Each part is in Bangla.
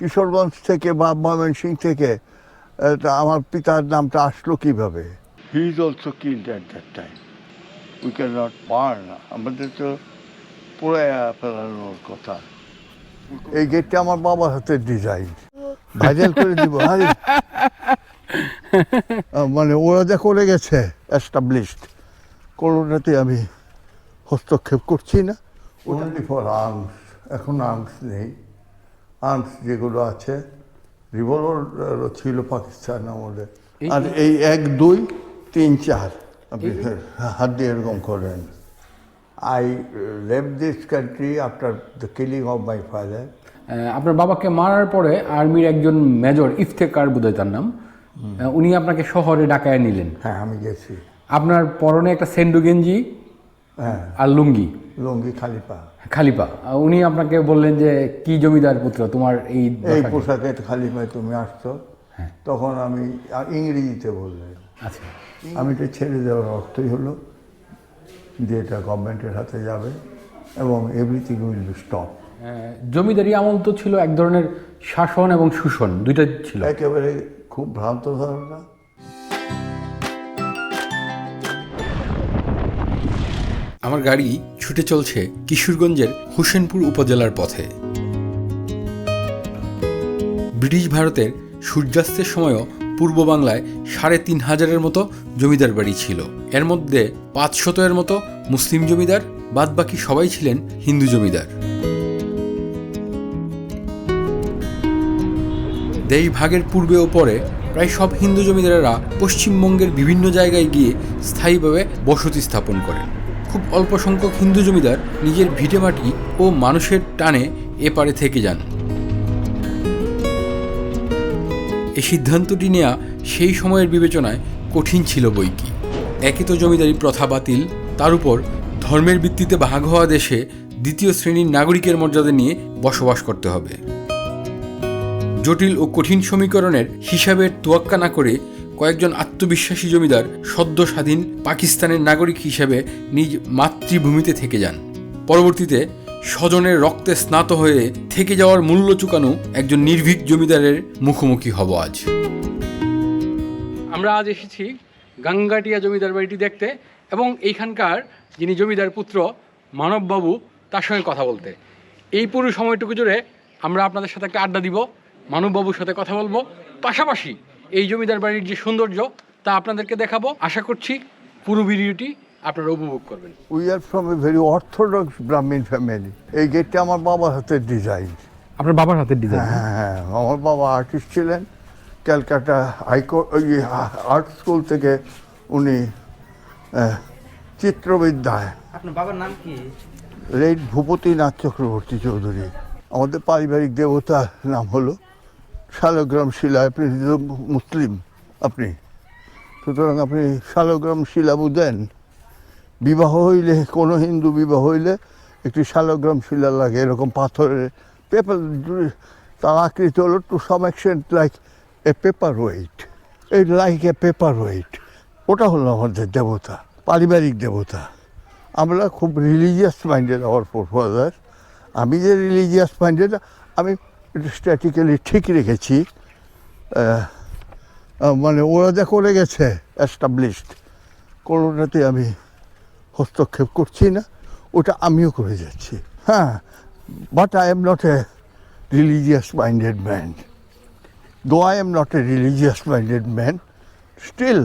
কিশোরগঞ্জ থেকে বা ময়মনসিং থেকে আমার পিতার নামটা আসলো কীভাবে? He is also killed at that time we can not burn আমাদের তো পোড়ায়া ফেলানোর কথা। এই গেটটা আমার বাবার হাতের ডিজাইন ভাইরাল করে দিব মানে ওরা যা করে গেছে এস্টাবলিশড কোনোটাতে আমি হস্তক্ষেপ করছি না। ওনলি ফর আর্মস এখন আর্মস নেই। আর্মস যেগুলো আছে রিভলভার ছিল পাকিস্তান আমাদের আর এই এক দুই তিন চার আপনি হাত দিয়ে এরকম করেন। I leave this country after the killing of my father আপনার বাবাকে মারার পরে আর্মির একজন মেজর ইফতেকার বোধহয় তার নাম উনি আপনাকে শহরে ডাকায় নিলেন। হ্যাঁ আমি গেছি। আপনার পরনে একটা সেন্ডু গেঞ্জি হ্যাঁ। আর লুঙ্গি? লুঙ্গি খালিপা। খালিপা। উনি আপনাকে বললেন যে কি জমিদার পুত্র তোমার এই এই দশা কি?" পোশাকে খালিপায় তুমি আসছো। তখন আমি ইংরেজিতে বললেন আচ্ছা। আমি এটা ছেড়ে দেওয়ার অর্থই হলো যে এটা গভর্নমেন্টের হাতে যাবে এবং এভরিথিং উইল বি স্টপ জমিদারি আমল তো ছিল এক ধরনের শাসন এবং শোষণ দুইটা ছিল। একেবারে খুব ভ্রান্ত ধারণা। আমার গাড়ি ছুটে চলছে কিশোরগঞ্জের হোসেনপুর উপজেলার পথে। ব্রিটিশ ভারতের সূর্যাস্তের সময়ও পূর্ব বাংলায় সাড়ে তিন হাজারের মতো জমিদার বাড়ি ছিল। এর মধ্যে পাঁচশত এর মতো মুসলিম জমিদার, বাদবাকি সবাই ছিলেন হিন্দু জমিদার। দেশ ভাগের পূর্বে ও পরে প্রায় সব হিন্দু জমিদারেরা পশ্চিমবঙ্গের বিভিন্ন জায়গায় গিয়ে স্থায়ীভাবে বসতি স্থাপন করেন। খুব অল্প সংখ্যক হিন্দু জমিদার নিজের ভিটেমাটি ও মানুষের টানে এপারে থেকে যান। এই সিদ্ধান্তটি নেওয়া সেই সময়ের বিবেচনায় কঠিন ছিল বই কি একে তো জমিদারি প্রথা বাতিল, তার উপর ধর্মের ভিত্তিতে ভাগ হওয়া দেশে দ্বিতীয় শ্রেণির নাগরিকের মর্যাদা নিয়ে বসবাস করতে হবে। জটিল ও কঠিন সমীকরণের হিসাবের তোয়াক্কা না করে কয়েকজন আত্মবিশ্বাসী জমিদার সদ্য স্বাধীন পাকিস্তানের নাগরিক হিসেবে নিজ মাতৃভূমিতে থেকে যান। পরবর্তীতে স্বজনের রক্তে স্নাত হয়ে থেকে যাওয়ার মূল্য চুকানো একজন নির্ভীক জমিদারের মুখোমুখি হব আজ। আমরা আজ এসেছি গাঙ্গাটিয়া জমিদার বাড়িটি দেখতে এবং এইখানকার যিনি জমিদার পুত্র মানববাবু তার সঙ্গে কথা বলতে। এই পুরো সময়টুকু জুড়ে আমরা আপনাদের সাথে একটা আড্ডা দিব, মানববাবুর সাথে কথা বলব। পাশাপাশি এই জমিদার বাড়ির যে সৌন্দর্য তা আপনাদেরকে দেখাবো। আশা করছি পুরো ভিডিওটি আপনারা উপভোগ করবেন। We are from a very orthodox Brahmin family এই গেটটা আমার বাবার হাতের ডিজাইন আপনার বাবার হাতের ডিজাইন হ্যাঁ হ্যাঁ আমার বাবা আর্টিস্ট ছিলেন। ক্যালকাটা হাইকোর্ট ওই আর্ট স্কুল থেকে উনি চিত্রবিদ্যায়। আপনার বাবার নাম কি? রেড ভূপতিনাথ চক্রবর্তী চৌধুরী। আমাদের পারিবারিক দেবতার নাম হলো শালগ্রাম শিলা, আপনি মুসলিম, আপনি। সুতরাং আপনি শালগ্রাম শিলা বুঝেন বিবাহ হইলে, কোনো হিন্দু বিবাহ হইলে একটি শালগ্রাম শিলা লাগে, এরকম পাথরের পেপার, তার আকৃতি হলো to some extent like a paper weight এই লাইক এ পেপার ওয়েট ওটা হলো আমাদের দেবতা, পারিবারিক দেবতা। আমরা খুব রিলিজিয়াস মাইন্ডেড আওয়ার ফাদার আমি যে রিলিজিয়াস মাইন্ডেড আমি স্ট্যাটিক্যালি ঠিক রেখেছি মানে ওরা যা করে গেছে অ্যাস্টাবলিশড কোনোটাতে আমি হস্তক্ষেপ করছি না ওটা আমিও করে যাচ্ছি। হ্যাঁ but I am not a religious minded man though I am not a religious minded man still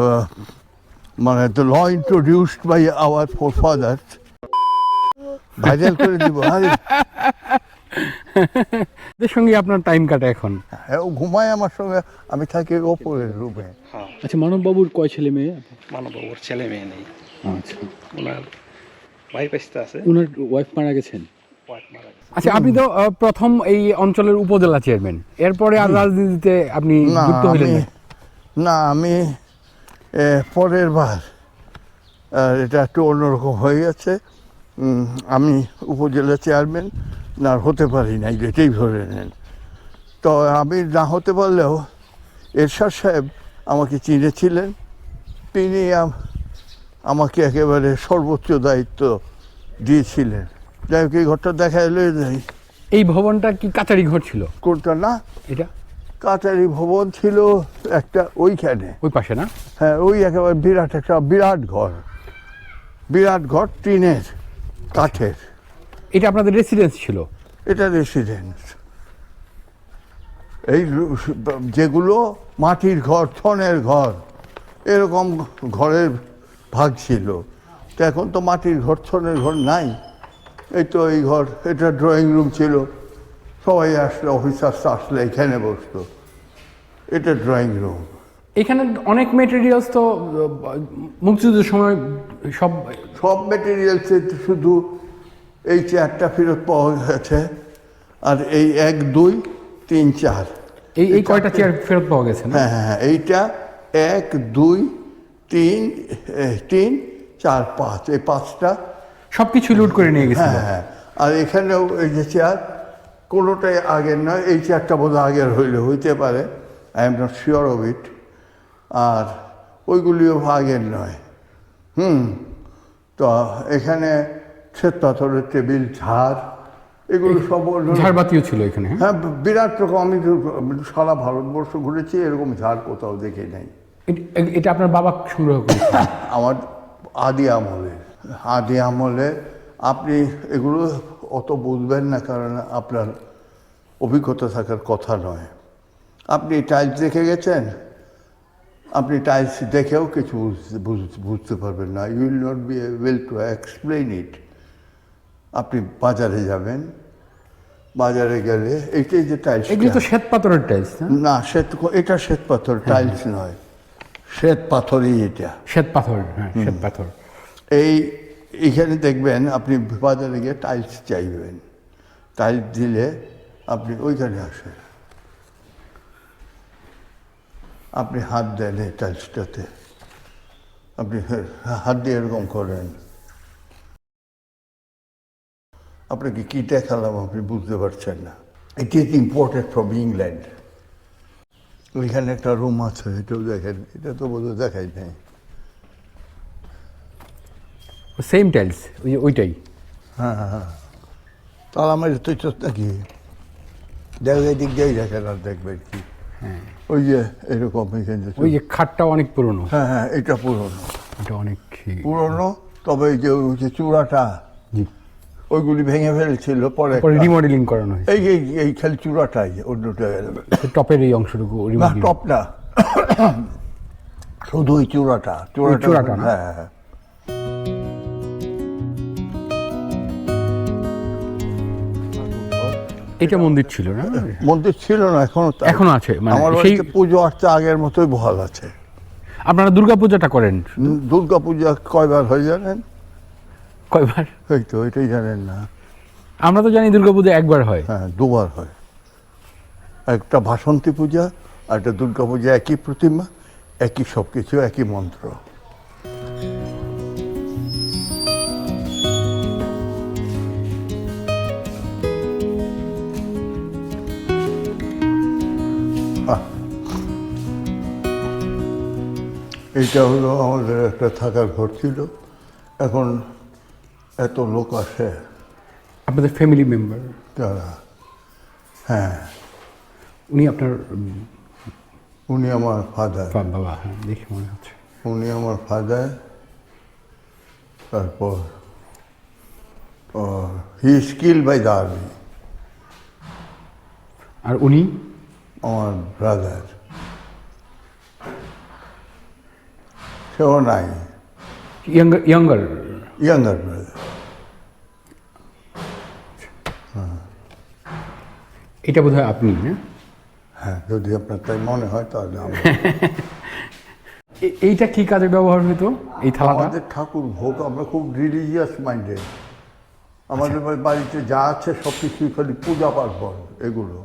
uh, মানে the law introduced by our forefathers viral করে দিব এদের সঙ্গে আপনার টাইম কাটে এখন। হ্যাঁ, ও ঘুমায় আমার সঙ্গে আমি থাকি ওপরের রুমে আচ্ছা মানববাবুর কয় ছেলে মেয়ে? মানবাবুর ছেলে মেয়ে নেই। আচ্ছা। ওনার ওয়াইফ আসতে আছে। ওনার ওয়াইফ মারা গেছেন? ওয়াইফ মারা গেছে। আচ্ছা আপনি তো প্রথম এই অঞ্চলের উপজেলা চেয়ারম্যান এরপরে আর রাজনীতিতে আপনি না যুক্ত হইলেন আমি না আমি পরের বার এটা একটু অন্যরকম হয়ে গেছে। আমি উপজেলা চেয়ারম্যান না হতে পারি না এটাই ধরে নেন। তো আমি না হতে পারলেও এরশাদ সাহেব আমাকে চিনেছিলেন। তিনি আম- আমাকে একেবারে সর্বোচ্চ দায়িত্ব দিয়েছিলেন। যাই হোক এই ঘরটা দেখা এলে যাই এই ভবনটা কি কাতারি ঘর ছিল? কোনটা না? এটা? কাতারি ভবন ছিল একটা ওইখানে। ওই পাশে না? হ্যাঁ ওই একেবারে বিরাট একটা বিরাট ঘর। বিরাট ঘর টিনের। কাঠের। এটা আপনাদের রেসিডেন্স ছিল? এটা রেসিডেন্স এই যেগুলো মাটির ঘর ছনের ঘর এরকম ঘরের ভাগ ছিল। তো এখন তো মাটির ঘর ছনের ঘর নাই। এই তো এই ঘর এটা ড্রয়িং রুম ছিল। সবাই আসলে অফিসার্স আসলে এখানে বসতো। এটা ড্রয়িং রুম এখানে অনেক মেটেরিয়ালস তো মুক্তিযুদ্ধের সময় সব সব মেটেরিয়ালসে শুধু এই চেয়ারটা ফেরত পাওয়া গেছে আর এই এক দুই তিন চার। এই এই কয়টা চেয়ার ফেরত পাওয়া গেছে না? হ্যাঁ হ্যাঁ হ্যাঁ এইটা এক দুই তিন তিন চার পাঁচ। এই পাঁচটা সব কিছু লুট করে নিয়ে গেছিল। হ্যাঁ হ্যাঁ আর এখানেও এই যে চেয়ার কোনোটাই আগের নয় এই চেয়ারটা বোধহয় আগের হইলে হইতে পারে। I am not sure of it আর ওইগুলিও আগের নয়। হুম তো এখানে শ্বেত পাথরের টেবিল ঝাড় এগুলো সব ঝাড়বাতিও ছিল এখানে হ্যাঁ? হ্যাঁ বিরাট রকম আমি সারা ভারতবর্ষ ঘুরেছি এরকম ঝাড় কোথাও দেখি নাই। এটা আপনার বাবা সংগ্রহ করেছে আমার আদি আমলে আদি আমলে আপনি এগুলো অত বুঝবেন না কারণ আপনার অভিজ্ঞতা থাকার কথা নয়। আপনি টাইলস দেখে গেছেন? আপনি টাইলস দেখেও কিছু বুঝতে- বুঝ- বুঝতে পারবেন না। You will not be able to explain it আপনি বাজারে যাবেন বাজারে গেলে এইটাই যে টাইলস এগুলো তো শ্বেত পাথরের টাইলস না? না শ্বেত এটা শ্বেত পাথর টাইলস নয়। শ্বেত পাথরই এটা। শ্বেত পাথর হ্যাঁ শ্বেত পাথর। এই এখানে দেখবেন আপনি বাজারে গিয়ে টাইলস চাইবেন। টাইলস দিলে আপনি ওইখানে আসেন। আপনি হাত দেন এই টাইলসটাতে আপনি হাত দিয়ে এরকম করেন। আপনাকে কি দেখালাম আপনি বুঝতে পারছেন না। It is imported from England ওইখানে একটা রুম আছে এটাও দেখেন এটা তো বোধহয় দেখাই নাই। সেম টাইলস ওই ওইটাই। হ্যাঁ হ্যাঁ হ্যাঁ। তাহলে আমার তো চোখ নাকি? দেখো এদিক দিয়েই দেখেন আর দেখবেন কি। ওই যে এরকম এখানে ওই যে খাটটা অনেক পুরনো। হ্যাঁ হ্যাঁ এটা পুরনো। এটা অনেক পুরনো তবে যে ওই যে চূড়াটা ওইগুলি ভেঙে ফেলছিল পরে রিমডেলিং করানো হয়েছে। এই এই এই খালি চূড়াটাই অন্যটা টপের এই অংশটুকু না remodeling। টপ শুধু ওই চূড়াটা চূড়াটা চূড়াটা হ্যাঁ হ্যাঁ। এটা মন্দির ছিল না? মন্দির ছিল না এখনও এখনও আছে, মানে আমার সেই- পুজো আর্চা আগের মতোই বহাল আছে। আপনারা দুর্গা পূজাটা করেন? দুর্গা পূজা কয়বার হয় জানেন? কয়বার? এই তো এটাই জানেন না। আমরা তো জানি দুর্গা পূজা একবার হয়। হ্যাঁ দুবার হয়। একটা ভাসন্তী পূজা আর একটা দুর্গা পূজা একই প্রতিমা একই সব কিছু একই মন্ত্র। এইটা হলো আমাদের একটা থাকার ঘর ছিল। এখন এত লোক আসে। আপনাদের ফ্যামিলি মেম্বার তারা হ্যাঁ। উনি আপনার উনি আমার ফাদার বাবা হ্যাঁ দেখে মনে হচ্ছে। উনি আমার ফাদার তারপর he is killed by the army আর উনি? আমার ব্রাদার সেও নাই ইয়াঙ্গার ইয়াঙ্গার ইয়াঙ্গার ব্রাদার এটা বোধ হয় আপনি না? হ্যাঁ যদি আপনার তাই মনে হয় তাহলে এইটা কি কাজে ব্যবহার হতো এই থালাটা? আমাদের ঠাকুর ভোগ আমরা খুব রিলিজিয়াস মাইন্ডেড আমাদের বাড়িতে যা আছে সব কিছুই খালি পূজা পার্বণ এগুলো।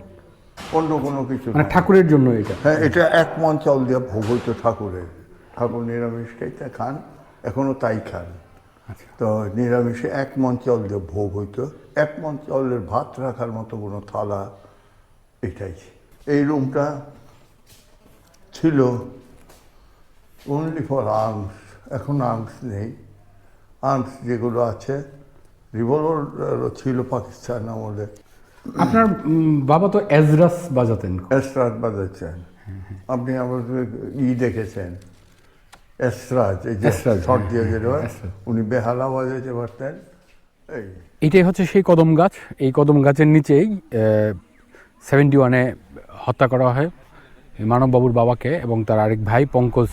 অন্য কোনো কিছু মানে। ঠাকুরের জন্য এটা। হ্যাঁ এটা এক মন চাউল দিয়ে ভোগ হইতো ঠাকুরের। ঠাকুর নিরামিষটাই তা খান এখনও তাই খান। আচ্ছা। তো নিরামিষে এক মন চাউল দিয়ে ভোগ হইতো এক মন চাউলের ভাত রাখার মতো কোনো থালা এটাই। এই রুমটা ছিল অনলি ফর আর্মস এখন আর্মস নেই। আর্মস যেগুলো আছে রিভলভার ছিল পাকিস্তান আমাদের আপনার বাবা তো এজরাস বাজাতেন। এসরাজ বাজাচ্ছেন। আপনি আমাদের ই দেখেছেন। এসরাজ এই যে শর্ট হ্যাঁ, দিয়ে হ্যাঁ, যেটা উনি বেহালা বাজাইতে পারতেন। এই। এটাই হচ্ছে সেই কদম গাছ। এই কদম গাছের নিচেই সেভেন্টি ওয়ানে হত্যা করা হয়। মানববাবুর বাবাকে এবং তার আরেক ভাই পঙ্কজ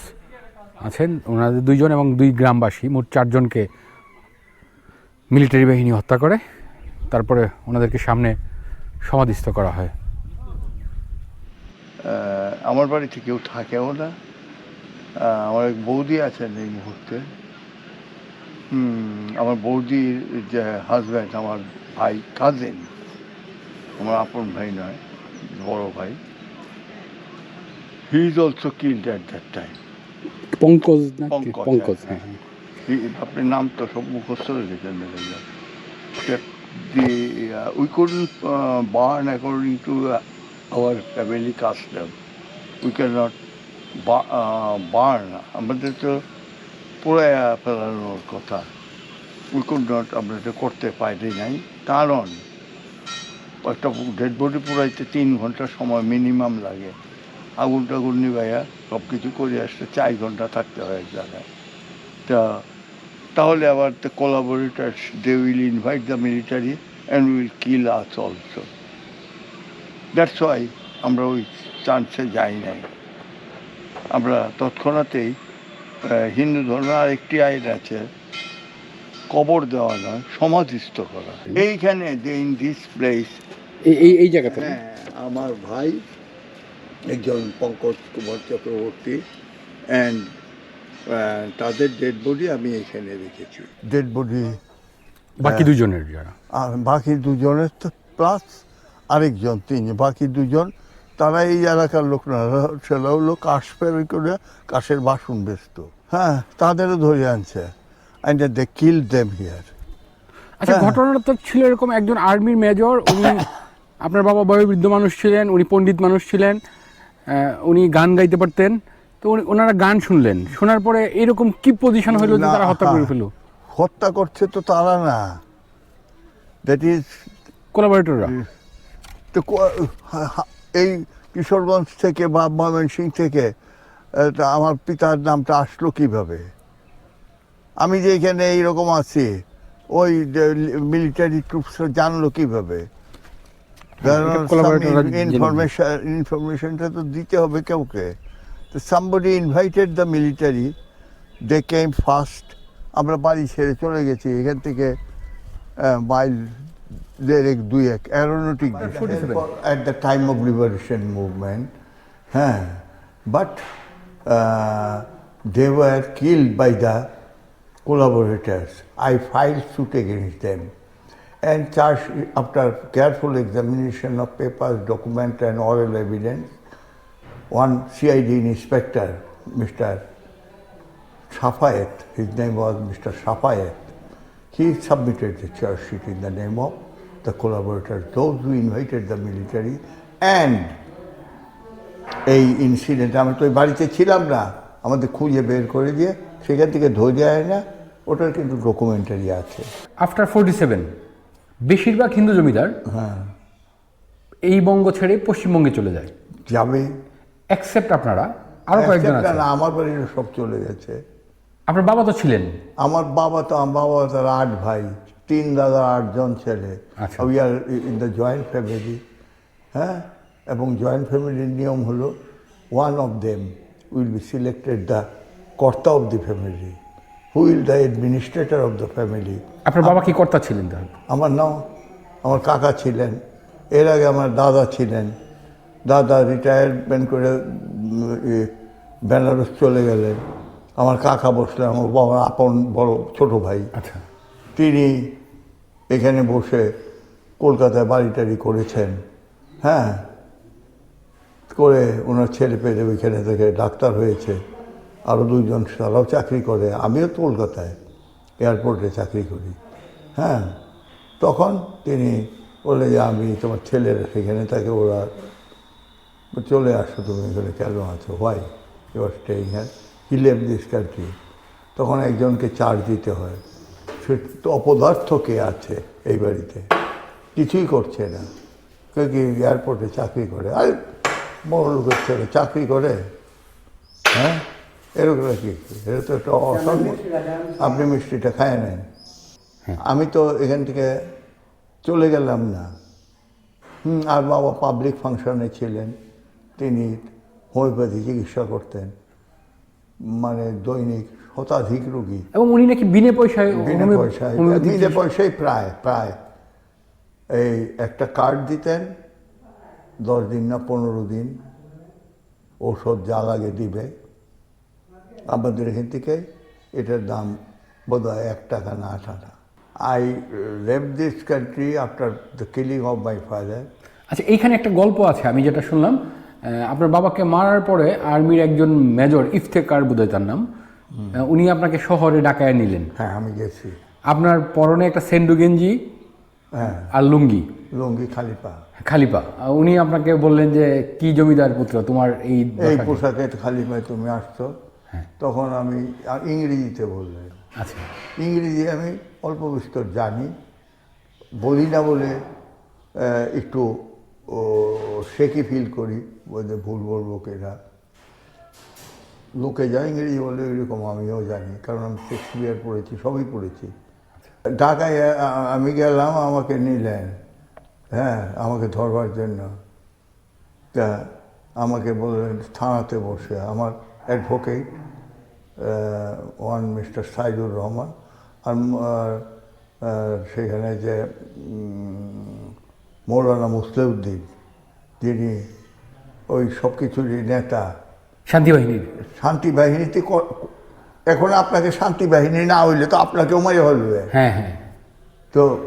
আছেন। ওনাদের দুইজন এবং দুই গ্রামবাসী মোট চারজনকে মিলিটারি বাহিনী হত্যা করে। তারপরে ওনাদেরকে সামনে সমাধিস্থ করা হয়। আমার বাড়িতে কেউ থাকেও না। আমার এক বৌদি আছেন এই মুহূর্তে। আমার বৌদির যে হাজব্যান্ড আমার ভাই কাজিন আমার আপন ভাই নয় বড় ভাই। He is also killed at that time Pankaj Pankaj, হ্যাঁ, হ্যাঁ। আপনি নাম তো সব মুখস্থ রেখেছেন দেখা যায় that the uh, we couldn't uh, burn according to uh, our family custom. We cannot uh, burn. আমাদের তো পোড়ায় ফেলানোর কথা উই কুড নট আমরা তো করতে পারি নাই কারণ একটা ডেড বডি পুরাইতে তিন ঘণ্টা সময় মিনিমাম লাগে আগুন টাগুন নিবাইয়া সব কিছু করে আসতে চার ঘণ্টা থাকতে হয় এক জায়গায় তা তাহলে আবার the collaborators they will invite the military and will kill us also that's why আমরা ওই চান্সে যাই নাই। আমরা তৎক্ষণাতেই হিন্দু ধর্মে আরেকটি আইন আছে কবর দেওয়া নয় সমাধিস্থ করা। এইখানে ইন দিস প্লেস এই এই এই জায়গাতে হ্যাঁ আমার ভাই একজন পঙ্কজ কুমার চক্রবর্তী অ্যান্ড তাদের ডেড বডি আমি এখানে রেখেছি। ডেড বডি বাকি দুজনের যারা? আর বাকি দুজনের তো প্লাস আরেকজন তিনজন বাকি দুজন তারা এই এলাকার লোক না সেটা হলো কাশ ফেরি করে কাশের বাসন বেচত। হ্যাঁ তাদেরও ধরে আনছে। And they kill them here আচ্ছা হ্যাঁ। ঘটনাটা তো ছিল এরকম একজন আর্মির মেজর উনি আপনার বাবা বয়োবৃদ্ধ মানুষ ছিলেন উনি পণ্ডিত মানুষ ছিলেন উনি গান গাইতে পারতেন। তো ওনারা গান শুনলেন। শোনার পরে এরকম কি পজিশন হলো যে তারা হত্যা করে হ্যাঁ। ফেলল? হত্যা করছে তো তারা না। দ্যাট ইজ কোলাবরেটররা তো এই কিশোরগঞ্জ থেকে বা ময়মনসিং থেকে আমার পিতার নামটা আসলো কীভাবে? আমি যে এখানে এইরকম আছি ওই মিলিটারি ট্রুপসরা জানলো কীভাবে? হ্যাঁ, ইনফরমেশন ইনফরমেশনটা তো দিতে হবে কাউকে। Somebody invited the military they came first আমরা বাড়ি ছেড়ে চলে গেছি এখান থেকে মাইল দেড় এক দুই এক aeronautic at the time of liberation movement হ্যাঁ but they were kill by the collaborators I file suit against them and charge after careful examination of paper document and oral evidence one CID inspector mister Safayet his name was mister Safayet he submitted the charge sheet in the name of the collaborator those we invited the military and এই ইনসিডেন্ট আমি তো ওই বাড়িতে ছিলাম না আমাদের খুঁজে বের করে দিয়ে সেখান থেকে ধরে যায় না ওটার কিন্তু ডকুমেন্টারি আছে। আফটার ফোর্টি সেভেন বেশিরভাগ হিন্দু জমিদার হ্যাঁ। এই বঙ্গ ছেড়ে পশ্চিমবঙ্গে চলে যায়। যাবে অ্যাকসেপ্ট আপনারা আরও কয়েকজন আছে। না, আমার বাড়ির সব চলে গেছে। আপনার বাবা তো ছিলেন? আমার বাবা তো আমার বাবা তার আট ভাই তিন দাদা আটজন ছেলে। We are in the joint family হ্যাঁ? এবং জয়েন্ট ফ্যামিলির নিয়ম হলো one of them will be selected the karta of the family who will the administrator of the family আপনার বাবা কি কর্তা ছিলেন আমার নাম আমার কাকা ছিলেন এর আগে আমার দাদা ছিলেন। দাদা রিটায়ারমেন্ট করে বেনারস চলে গেলেন। আমার কাকা বসলেন আমার বাবার আপন বড় ছোট ভাই। আচ্ছা। তিনি এখানে বসে কলকাতায় বাড়ি টাড়ি করেছেন। হ্যাঁ? করে ওনার ছেলে পেলে ওইখানে থেকে ডাক্তার হয়েছে। আরও দুইজন তারাও চাকরি করে। আমিও তো কলকাতায় এয়ারপোর্টে চাকরি করি। হ্যাঁ? তখন তিনি বলে যে আমি তোমার ছেলেরা সেখানে থাকে ওরা চলে আসো তুমি এখানে কেন আছো? হোয়াই ইউ আর স্টেইং হ্যার হি লেভ দিস কান্ট্রি তখন একজনকে চার্জ দিতে হয়। সে তো অপদার্থ কে আছে এই বাড়িতে? কিছুই করছে না। কেউ কি এয়ারপোর্টে চাকরি করে? আর বড় লোকের ছেলে চাকরি করে? হ্যাঁ? এরকম কি? এটা তো একটা অসম্ভব আপনি মিষ্টিটা খায় নেন। আমি তো এখান থেকে চলে গেলাম না। হুম আর বাবা পাবলিক ফাংশনে ছিলেন। তিনি হোমিওপ্যাথি চিকিৎসা করতেন। মানে দৈনিক শতাধিক রুগী। এবং উনি নাকি বিনে পয়সায় বিনা পয়সায় বিনা পয়সায় প্রায় প্রায়। এই একটা কার্ড দিতেন দশ দিন না পনেরো দিন ওষুধ যা লাগে দিবে। আমাদের এখান থেকে এটার দাম বোধহয় এক টাকা না আট আনা I leave this country after the killing of my father আচ্ছা এইখানে একটা গল্প আছে আমি যেটা শুনলাম। আপনার বাবাকে মারার পরে আর্মির একজন মেজর ইফতেকার বোধহয় তার নাম উনি আপনাকে শহরে ডাকায় নিলেন। হ্যাঁ আমি গেছি। আপনার পরনে একটা সেন্ডু গেঞ্জি হ্যাঁ। আর লুঙ্গি। লুঙ্গি খালিপা। খালিপা। উনি আপনাকে বললেন যে কি জমিদার পুত্র তোমার এই এই দশা কি?" পোশাকে খালিপায় তুমি আসছো। তখন আমি আর ইংরেজিতে বললেন। আচ্ছা। ইংরেজি আমি অল্প বিস্তর জানি। বলি না বলে একটু শেকি ফিল করি। বলতে ভুল বলব কিনা লোকে যা ইংরেজি বলে এরকম আমিও জানি কারণ আমি শেক্সপিয়ার পড়েছি সবই পড়েছি। ঢাকায় আমি গেলাম আমাকে নিলেন। হ্যাঁ আমাকে ধরবার জন্য। তা আমাকে বললেন থানাতে বসে। আমার advocate one mister Saidur Rahman আর সেখানে যে মৌলানা মুসলিউদ্দিন যিনি ওই সব কিছুরই নেতা। শান্তি বাহিনীর। শান্তি বাহিনীতে এখন আপনাকে শান্তি বাহিনী না হইলে তো আপনাকেও মাঝে হলবে হ্যাঁ হ্যাঁ। তো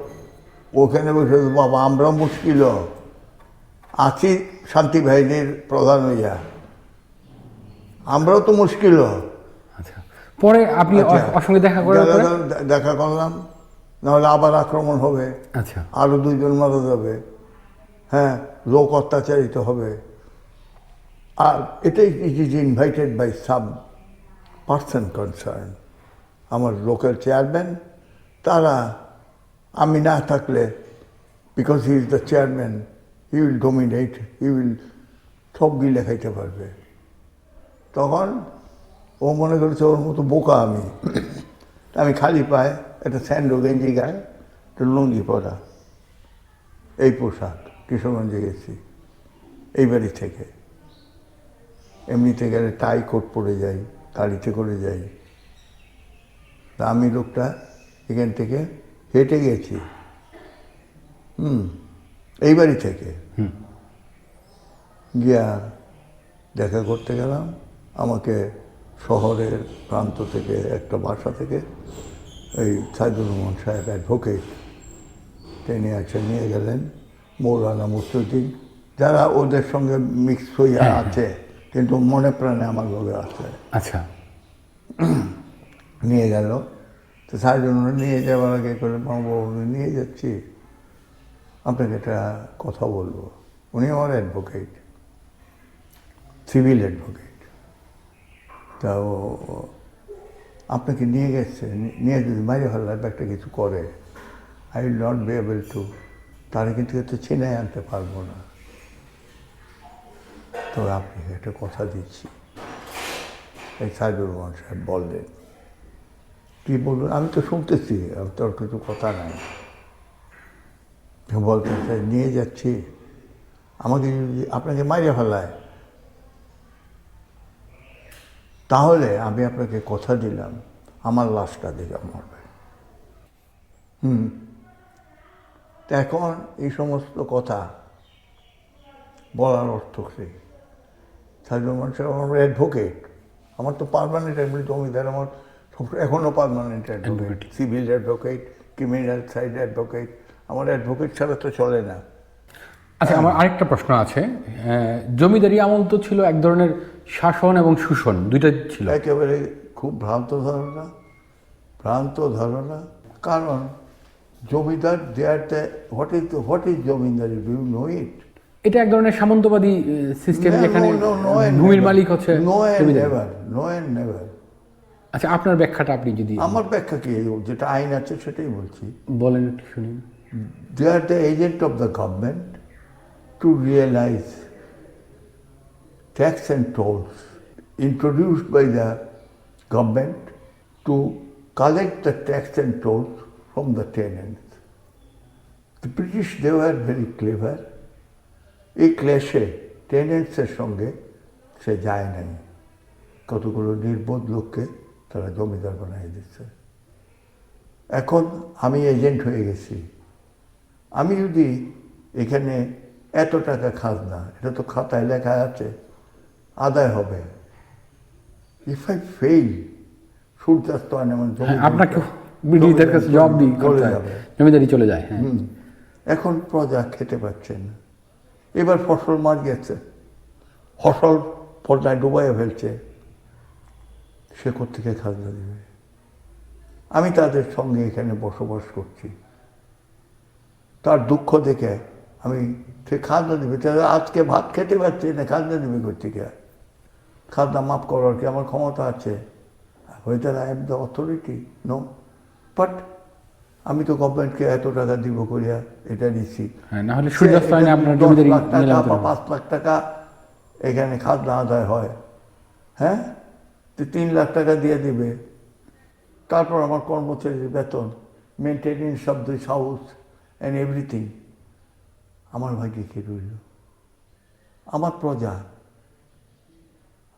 ওখানে বসে বাবা আমরা মুশকিল। আছি শান্তি বাহিনীর প্রধান হইয়া। আমরাও তো মুশকিল। আচ্ছা। পরে আপনি আচ্ছা। ওর সঙ্গে দেখা করার দে- দেখা করলাম। নাহলে আবার আক্রমণ হবে। আচ্ছা। আরও দুইজন মারা যাবে। হ্যাঁ লোক অত্যাচারিত হবে। আর এটাই it is invited by some person concern আমার লোকাল চেয়ারম্যান তারা, আমি না থাকলে because he is the chairman he will dominate he will সব গিলে খাইতে পারবে। তখন ও মনে করেছে ওর মতো বোকা আমি। আমি খালি পায়ে একটা স্যান্ডো গেঞ্জি গায়ে একটা লুঙ্গি পরা। এই পোশাক কিশোরগঞ্জে গেছি। এই বাড়ি থেকে। এমনিতে গেলে টাই কোট পরে যাই গাড়িতে করে যাই। তা আমি লোকটা এখান থেকে হেঁটে গেছি। হুম এই বাড়ি থেকে। গিয়া দেখা করতে গেলাম। আমাকে শহরের প্রান্ত থেকে একটা বাসা থেকে এই সাইদুর রহমান সাহেব অ্যাডভোকেট তিনি এসে নিয়ে গেলেন। মৌলানা মুসুদ্দিন যারা ওদের সঙ্গে মিক্স হইয়া আছে। কিন্তু মনে প্রাণে আমার লোকে আছে আচ্ছা। নিয়ে গেল। তো রহমান নিয়ে যাওয়ার আগে করে বাবু নিয়ে যাচ্ছি। আপনাকে একটা কথা বলব। উনি আমার অ্যাডভোকেট সিভিল অ্যাডভোকেট তা ও আপনাকে নিয়ে গেছে নিয়ে যদি মাঝে হল্লার একটা কিছু করে I will not be able to তারা কিন্তু তো চেনাই আনতে পারব না। তো আপনি একটা কথা দিচ্ছি। এই সাইদুর রহমান সাহেব বললেন, কি বলবেন আমি তো শুনতেছি, আমি তোর কিছু কথা নাই। বলতে চাই নিয়ে যাচ্ছি। আমাকে যদি আপনাকে মাইরে ফেলায়, তাহলে আমি আপনাকে কথা দিলাম, আমার লাশটা দিকে মরবে হুম। তো এখন এই সমস্ত কথা বলার অর্থ রহমান সাহেব আমার অ্যাডভোকেট আমার তো পারমানেন্ট অ্যাডভোকেট জমিদার আমার সব এখনও permanent advocate civil advocate criminal side advocate আমার অ্যাডভোকেট ছাড়া তো চলে না। আচ্ছা আমার আরেকটা প্রশ্ন আছে। জমিদারি আমল তো ছিল এক ধরনের শাসন এবং শোষণ দুইটা ছিল। একেবারে খুব ভ্রান্ত ধারণা ভ্রান্ত ধারণা। কারণ zamindar there what is what is zamindari do you know it এটা এক ধরনের সামন্তবাদী সিস্টেম যেখানে ভূমির মালিক হচ্ছে আচ্ছা আপনার ব্যাখ্যাটা আপনি যদি আমার ব্যাখ্যা কি? যেটা আইন আছে সেটাই বলছি। বলেন শুনি they are the agent of the government to realise tax and tolls introduce by the government to collect the tax and tolls from the tenants the British they are very clever এই ক্লেশে টেনেন্টসের সঙ্গে সে যায় নাই। কতগুলো নির্বোধ লোককে তারা জমিদার বানিয়ে দিচ্ছে। এখন আমি এজেন্ট হয়ে গেছি। আমি যদি এখানে এত টাকা খাজনা এটা তো খাতায় লেখা আছে আদায় হবে। ইফ আই ফেল সূর্যাস্ত আমার জমি হ্যাঁ, আপনাকে ব্রিটিশদের কাছে জবাব দিই চলে যাবে। জমিদারি চলে যায় হ্যাঁ। এখন প্রজা খেতে পাচ্ছে না। এবার ফসল মার গেছে। ফসল পর্দায় ডুবাইয়া ফেলছে। সে থেকে খাজনা দেবে? আমি তাদের সঙ্গে এখানে বসবাস করছি। তার দুঃখ দেখে আমি, সে খাজনা দেবে? আজকে ভাত খেতে পারছি না? খাজনা দেবে কোথেকে খাজনা মাফ করার কি আমার ক্ষমতা আছে? হয়তো I am the authority no but আমি তো গভর্নমেন্টকে এত টাকা দিব করিয়া এটা দিচ্ছি হ্যাঁ না হলে সূর্যাস্ত আপনার জমিদারি টাকা পাঁচ লাখ টাকা এখানে খাজনা আদায় হয়। হ্যাঁ? তো তিন লাখ টাকা দিয়ে দিবে। তারপর আমার কর্মচারীর বেতন maintenance of this house and everything আমার ভাগ্যে কি রইল। আমার প্রজা।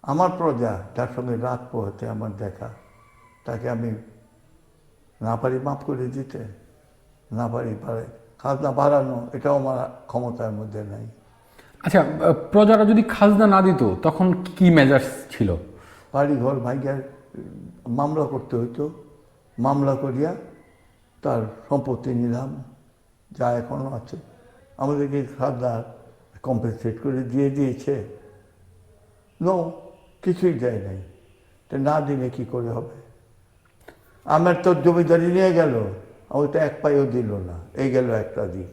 আমার প্রজা তার সঙ্গে রাত পোহাতে আমার দেখা। তাকে আমি না পারি মাফ করে দিতে না পারি পারে। খাজনা বাড়ানো এটাও আমার ক্ষমতার মধ্যে নাই। আচ্ছা প্রজারা যদি খাজনা না দিত তখন কি মেজার্স ছিল? বাড়ি ঘর ভাইয়ার মামলা করতে হইতো। মামলা করিয়া তার সম্পত্তি নিলাম যা এখনও আছে। আমাদেরকে খাজনা কম্পেনসেট করে দিয়ে দিয়েছে। নো কিছুই দেয় নাই। তা না দিলে কি করে হবে? আমার তো জমিদারি নিয়ে গেল তো এক পায়েও দিল না। এই গেল একটা দিক।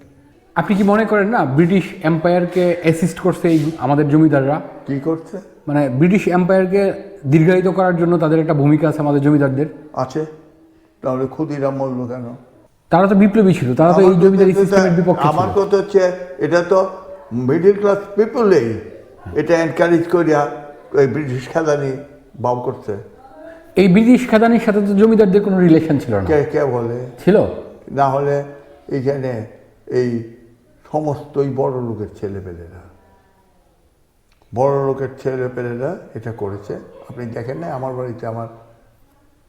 আপনি কি মনে করেন না ব্রিটিশ এম্পায়ারকে অ্যাসিস্ট করছে এই আমাদের জমিদাররা? কি করছে? মানে ব্রিটিশ এম্পায়ারকে দীর্ঘায়িত করার জন্য তাদের একটা ভূমিকা আছে আমাদের জমিদারদের। আছে। তাহলে ক্ষুদিরাম মরল কেন? তারা তো বিপ্লবী ছিল তারা তো এই জমিদারি সিস্টেমের বিপক্ষে আমার কথা হচ্ছে এটা তো মিডিল ক্লাস পিপুলেই এটা এনকারেজ করিয়া ওই ব্রিটিশ খেলানি বাউ করছে। এই ব্রিটিশ খেদানির সাথে তো জমিদারদের কোনো রিলেশন ছিল না। কে কে বলে? ছিল? না হলে এইখানে এই সমস্তই বড় লোকের ছেলেপেলেরা। বড় লোকের ছেলেপেলেরা এটা করেছে। আপনি দেখেন না আমার বাড়িতে আমার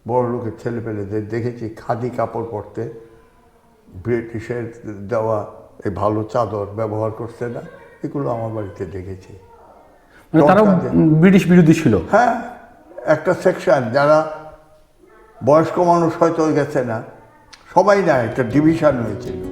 বড় লোকের ছেলেপেলেদের দেখেছি খাদি কাপড় পরতে। ব্রিটিশের দেওয়া এই ভালো চাদর ব্যবহার করছে না এগুলো আমার বাড়িতে দেখেছি। মানে তারাও ব্রিটিশ বিরোধী ছিল? হ্যাঁ। একটা সেকশন যারা বয়স্ক মানুষ হয়তো গেছে না সবাই না একটা ডিভিশন হয়েছিল।